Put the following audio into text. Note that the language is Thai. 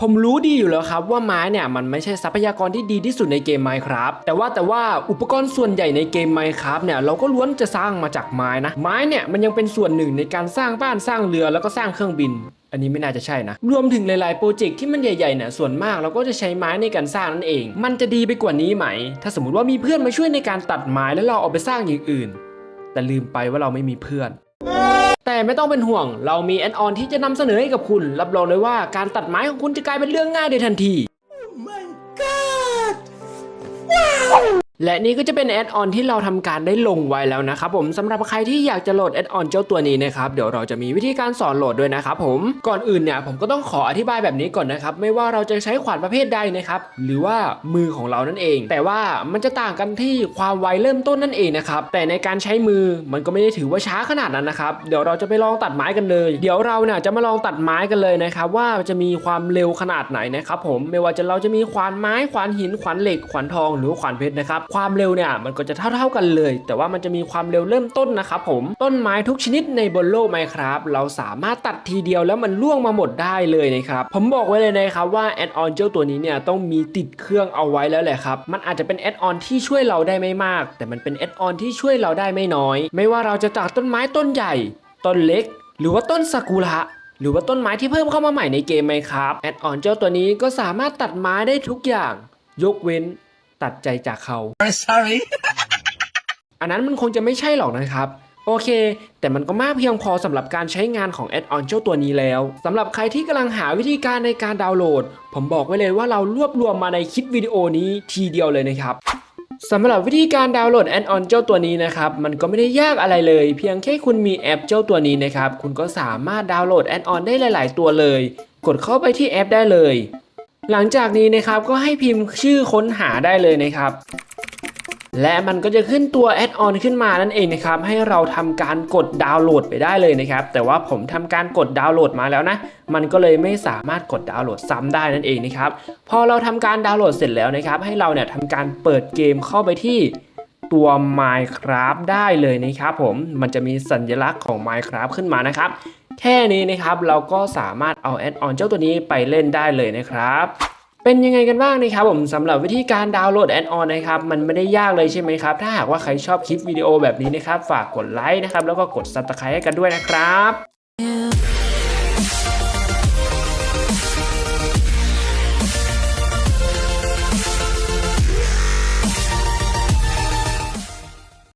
ผมรู้ดีอยู่แล้วครับว่าไม้เนี่ยมันไม่ใช่ทรัพยากรที่ดีที่สุดในเกม Minecraft แต่ว่าแต่ว่าอุปกรณ์ส่วนใหญ่ในเกม Minecraft เนี่ยเราก็ล้วนจะสร้างมาจากไม้นะ ไม้เนี่ยมันยังเป็นส่วนหนึ่งในการสร้างบ้านสร้างเรือแล้วก็สร้างเครื่องบิน อันนี้ไม่น่าจะใช่นะ รวมถึงหลายๆโปรเจกต์ที่มันใหญ่ๆเนี่ยส่วนมากเราก็จะใช้ไม้ในการสร้างนั่นเอง มันจะดีไปกว่านี้ไหม ถ้าสมมติว่ามีเพื่อนมาช่วยในการตัดไม้แล้วเราเอาไปสร้างอย่างอื่น แต่ลืมไปว่าเราไม่มีเพื่อน แต่ไม่ต้องเป็นห่วง เรามีแอดออนที่จะนำเสนอให้กับคุณ รับรองเลยว่าการตัดไม้ของคุณจะกลายเป็นเรื่องง่ายในทันที และนี่ก็จะเป็นแอดออนที่เราทำการได้ลงไว้แล้วนะครับผมสำหรับใครที่อยากจะโหลดแอดออนเจ้าตัวนี้นะครับเดี๋ยวเราจะมีวิธีการสอนโหลดด้วยนะครับผมก่อนอื่นเนี่ยผมก็ต้องขออธิบายแบบนี้ก่อนนะครับไม่ว่าเราจะใช้ขวานประเภทใดนะครับหรือว่ามือของเรานั่นเอง แต่ว่ามันจะต่างกันที่ความไวเริ่มต้นนั่นเองนะครับแต่ในการใช้มือมันก็ไม่ได้ถือว่าช้าขนาดนั้นนะครับเดี๋ยวเราจะไปลองตัดไม้กันเลย เดี๋ยวเราเนี่ยจะมาลองตัดไม้กันเลยนะครับว่าจะมีความเร็วขนาดไหนนะครับผมไม่ว่าจะเราจะมีขวานไม้ขวานหินขวานเหล็กขวานทองหรือขวานเพชรนะครับความเร็วเนี่ยมันก็จะเท่าๆกันเลย แต่ว่ามันจะมีความเร็วเริ่มต้นนะครับผมต้นไม้ทุกชนิดในบนโลกไมครับเราสามารถตัดทีเดียวแล้วมันล่วงมาหมดได้เลยนะครับผมบอกไว้เลยนะครับว่าแอดออนเจ้าตัวนี้เนี่ยต้องมีติดเครื่องเอาไว้แล้วแหละครับมันอาจจะเป็นแอดออนที่ช่วยเราได้ไม่มาก แต่มันเป็นแอดออนที่ช่วยเราได้ไม่น้อย ไม่ว่าเราจะตัดต้นไม้ต้นใหญ่ ต้นเล็ก หรือว่าต้นซากุระหรือว่าต้นไม้ที่เพิ่มเข้ามาใหม่ในเกมไหมครับแอดออนเจ้าตัวนี้ก็สามารถตัดไม้ได้ทุกอย่าง ยกเว้น ตัดใจจากเขา sorry อันนั้นมันคงจะไม่ใช่หรอกนะครับ โอเค แต่มันก็มากเพียงพอสำหรับการใช้งานของแอดออนเจ้าตัวนี้แล้วสำหรับใครที่กำลังหาวิธีการในการดาวน์โหลด ผมบอกไว้เลยว่าเรารวบรวมมาในคลิปวิดีโอนี้ทีเดียวเลยนะครับสำหรับวิธีการดาวน์โหลดแอดออนเจ้าตัวนี้นะครับ มันก็ไม่ได้ยากอะไรเลย เพียงแค่คุณมีแอปเจ้าตัวนี้นะครับ คุณก็สามารถดาวน์โหลดแอดออนได้หลาย ๆ ตัวเลย กดเข้าไปที่แอปได้เลย หลังจากนี้นะครับก็ให้พิมพ์ชื่อค้นหาได้เลยนะครับ และมันก็จะขึ้นตัวแอดออนขึ้นมานั่นเองนะครับ ให้เราทำการกดดาวน์โหลดไปได้เลยนะครับ แต่ว่าผมทำการกดดาวน์โหลดมาแล้วนะ มันก็เลยไม่สามารถกดดาวน์โหลดซ้ำได้นั่นเองนะครับ พอเราทำการดาวน์โหลดเสร็จแล้วนะครับ ให้เราเนี่ยทำการเปิดเกมเข้าไปที่ตัว Minecraft ได้เลยนะครับผม มันจะมีสัญลักษณ์ของ Minecraft ขึ้นมานะครับ แค่นี้นะครับเราก็สามารถเอาแอดออนเจ้าตัวนี้ไปเล่นได้เลยนะครับเป็นยังไงกันบ้างนะครับผมสำหรับวิธีการดาวน์โหลดแอดออนนะครับมันไม่ได้ยากเลยใช่ไหมครับ ถ้าหากว่าใครชอบคลิปวิดีโอแบบนี้นะครับ ฝากกดไลค์นะครับแล้วก็กดซับสไครต์ให้กันด้วยนะครับ